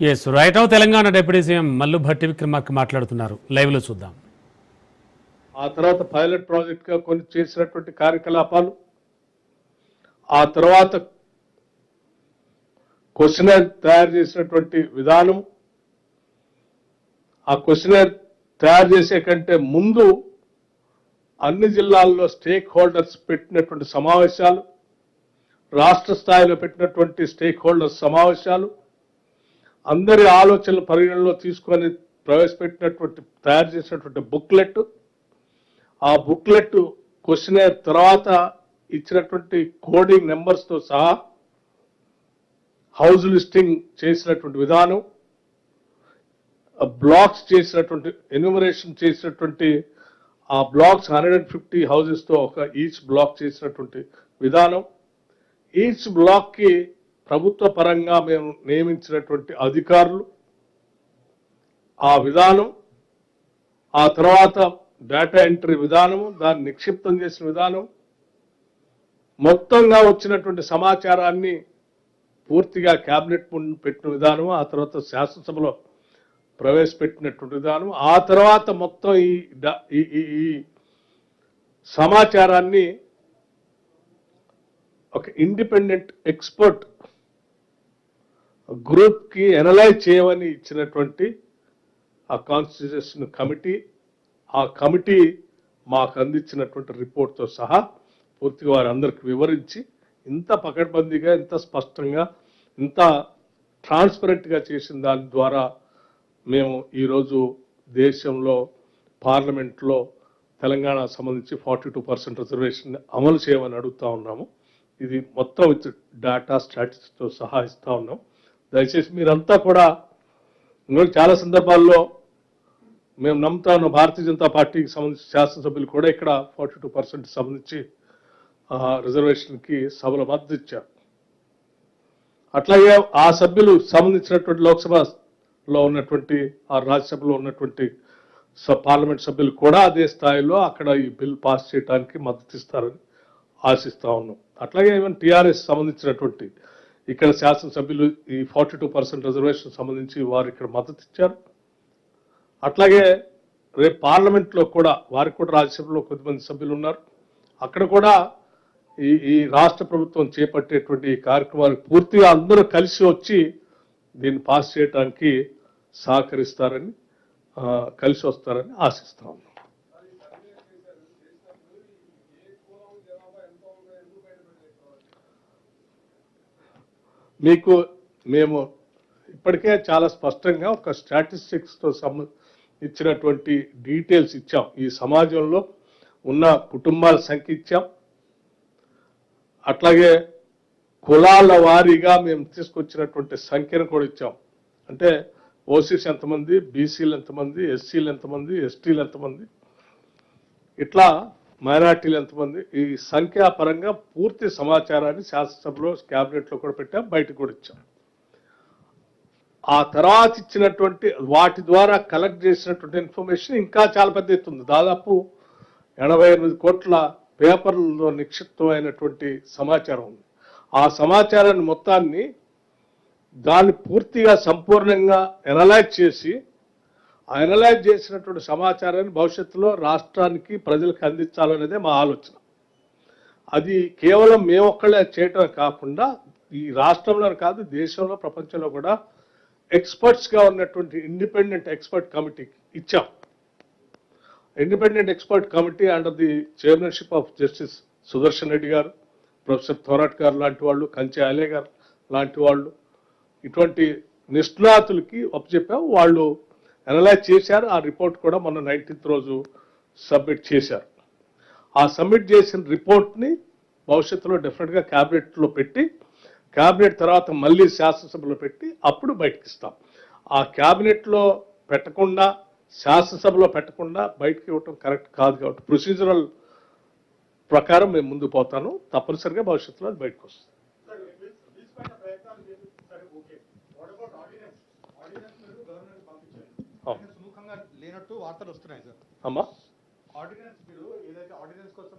Yes right now Telangana deputy CM Mallu Bhatti Vikramarka మాట్లాడుతున్నారు. లైవ్లో చూద్దాం. ఆ తర్వాత పైలట్ ప్రాజెక్ట్గా కొన్ని చేసినటువంటి కార్యకలాపాలు ఆ తర్వాత క్వశ్చనర్ తయారు చేసినటువంటి విధానం ఆ క్వశ్చనర్ తయారు చేసే కంటే ముందు అన్ని జిల్లాల్లో స్టేక్ హోల్డర్స్ పెట్టినటువంటి సమావేశాలు రాష్ట్ర స్థాయిలో పెట్టినటువంటి స్టేక్ హోల్డర్స్ సమావేశాలు అందరి ఆలోచనలు పరిగణలో తీసుకొని ప్రవేశపెట్టినటువంటి తయారు చేసినటువంటి బుక్లెట్. ఆ బుక్లెట్ క్వశ్చనర్ తర్వాత ఇచ్చినటువంటి కోడింగ్ నెంబర్స్తో సహా హౌస్ లిస్టింగ్ చేసినటువంటి విధానం బ్లాక్స్ చేసినటువంటి ఎన్యూమరేషన్ చేసినటువంటి ఆ బ్లాక్స్ హండ్రెడ్ అండ్ ఫిఫ్టీ హౌజెస్తో ఒక ఈచ్ బ్లాక్ చేసినటువంటి విధానం. ఈచ్ బ్లాక్కి ప్రభుత్వ పరంగా మేము నియమించినటువంటి అధికారులు ఆ విధానం ఆ తర్వాత డేటా ఎంట్రీ విధానము దాన్ని నిక్షిప్తం చేసిన విధానం మొత్తంగా వచ్చినటువంటి సమాచారాన్ని పూర్తిగా క్యాబినెట్ ముందు పెట్టిన విధానం ఆ తర్వాత శాసనసభలో ప్రవేశపెట్టినటువంటి విధానం ఆ తర్వాత మొత్తం ఈ- ఈ- ఈ సమాచారాన్ని ఒక ఇండిపెండెంట్ ఎక్స్పర్ట్ గ్రూప్కి ఎనలైజ్ చేయమని ఇచ్చినటువంటి ఆ కాన్స్టిట్యూషన్ కమిటీ ఆ కమిటీ మాకు అందించినటువంటి రిపోర్ట్తో సహా పూర్తిగా వారందరికి వివరించి ఇంత పకడ్బందీగా ఇంత స్పష్టంగా ఇంత ట్రాన్స్పరెంట్గా చేసిన దాని ద్వారా మేము ఈరోజు దేశంలో పార్లమెంట్లో తెలంగాణ సంబంధించి ఫార్టీ టూ పర్సెంట్ రిజర్వేషన్ అమలు చేయమని అడుగుతా ఉన్నాము. ఇది మొత్తం విత్ డేటా స్టాటిస్టిక్స్తో సహా ఇస్తూ ఉన్నాం. దయచేసి మీరంతా కూడా ఇంకొక చాలా సందర్భాల్లో మేము నమ్ముతా ఉన్న భారతీయ జనతా పార్టీకి సంబంధించి శాసనసభ్యులు కూడా ఇక్కడ ఫార్టీ టూ పర్సెంట్ సంబంధించి రిజర్వేషన్కి సభలు మద్దతు ఇచ్చారు. అట్లాగే ఆ సభ్యులు సంబంధించినటువంటి లోక్సభలో ఉన్నటువంటి ఆ రాజ్యసభలో ఉన్నటువంటి స- పార్లమెంట్ సభ్యులు కూడా అదే స్థాయిలో అక్కడ ఈ బిల్ పాస్ చేయడానికి మద్దతు ఇస్తారని ఆశిస్తా ఉన్నాం. అట్లాగే ఈవెన్ టీఆర్ఎస్ సంబంధించినటువంటి ఇక్కడ శాసనసభ్యులు ఈ ఫార్టీ టూ పర్సెంట్ రిజర్వేషన్ సంబంధించి వారు ఇక్కడ మద్దతు ఇచ్చారు. అట్లాగే రేపు పార్లమెంట్లో కూడా వారికి కూడా రాజ్యసభలో కొద్దిమంది సభ్యులు ఉన్నారు. అక్కడ కూడా ఈ ఈ రాష్ట్ర ప్రభుత్వం చేపట్టేటువంటి కార్యక్రమాలు కార్యక్రమానికి పూర్తిగా అందరూ కలిసి వచ్చి దీన్ని పాస్ చేయడానికి సహకరిస్తారని కలిసి వస్తారని ఆశిస్తా ఉన్నాం మీకు మేము ఇప్పటికే చాలా స్పష్టంగా ఒక స్టాటిస్టిక్స్తో సంబంధ ఇచ్చినటువంటి డీటెయిల్స్ ఇచ్చాం. ఈ సమాజంలో ఉన్న కుటుంబాల సంఖ్య ఇచ్చాం. అట్లాగే కులాల వారీగా మేము తీసుకొచ్చినటువంటి సంఖ్యను కూడా ఇచ్చాం. అంటే ఓసీస్ ఎంతమంది బీసీలు ఎంతమంది ఎస్సీలు ఎంతమంది ఎస్టీలు ఎంతమంది. ఇట్లా మైనార్టీలు ఎంతమంది? ఈ సంఖ్యాపరంగా పూర్తి సమాచారాన్ని శాసనసభలో క్యాబినెట్లో కూడా పెట్టాం బయటకు కూడా ఇచ్చాం. ఆ తర్వాత ఇచ్చినటువంటి వాటి ద్వారా కలెక్ట్ చేసినటువంటి ఇన్ఫర్మేషన్ ఇంకా చాలా పెద్ద ఎత్తు ఉంది. దాదాపు ఎనభై ఎనిమిది కోట్ల పేపర్లలో నిక్షిప్తమైనటువంటి సమాచారం ఉంది. ఆ సమాచారాన్ని మొత్తాన్ని దాన్ని పూర్తిగా సంపూర్ణంగా ఎనలైజ్ చేసి అనలైజ్ చేసినటువంటి సమాచారాన్ని భవిష్యత్తులో రాష్ట్రానికి ప్రజలకు అందించాలనేదే మా ఆలోచన. అది కేవలం మేమొక్కళ్ళే చేయటమే కాకుండా ఈ రాష్ట్రంలో కాదు దేశంలో ప్రపంచంలో కూడా ఎక్స్పర్ట్స్గా ఉన్నటువంటి ఇండిపెండెంట్ ఎక్స్పర్ట్ కమిటీకి ఇచ్చాం. Independent expert committee under the chairmanship of justice Sudarshan Reddy garu professor Thorat గారు లాంటి వాళ్ళు కంచె అలే గారు లాంటి వాళ్ళు. ఇటువంటి నిష్ణాతులకి అప్పచెప్పాం వాళ్ళు అనలైజ్ చేశారు. ఆ రిపోర్ట్ కూడా మొన్న నైన్టీన్త్ రోజు సబ్మిట్ చేశారు. ఆ సబ్మిట్ చేసిన రిపోర్ట్ని భవిష్యత్తులో డెఫినెట్గా క్యాబినెట్లో పెట్టి క్యాబినెట్ తర్వాత మళ్ళీ శాసనసభలో పెట్టి అప్పుడు బయటకి ఇస్తాం ఆ క్యాబినెట్లో పెట్టకుండా శాసనసభలో పెట్టకుండా బయటకి ఇవ్వటం కరెక్ట్ కాదు కాబట్టి ప్రొసీజరల్ ప్రకారం మేము ముందు పోతాను. తప్పనిసరిగా భవిష్యత్తులో అది బయటకు వస్తుంది సరే తీసుకున్న ప్రయత్నాలు చేసి సరే okay what about ordinance ordinance మీరు గవర్నర్ పంపించారు అవును. ఆయన సుముఖంగా లేనట్టు వార్తలు వస్తున్నాయి సార్. అమ్మా. ఆర్డినెన్స్ మీరు ఏదైతే ఆర్డినెన్స్ కోసం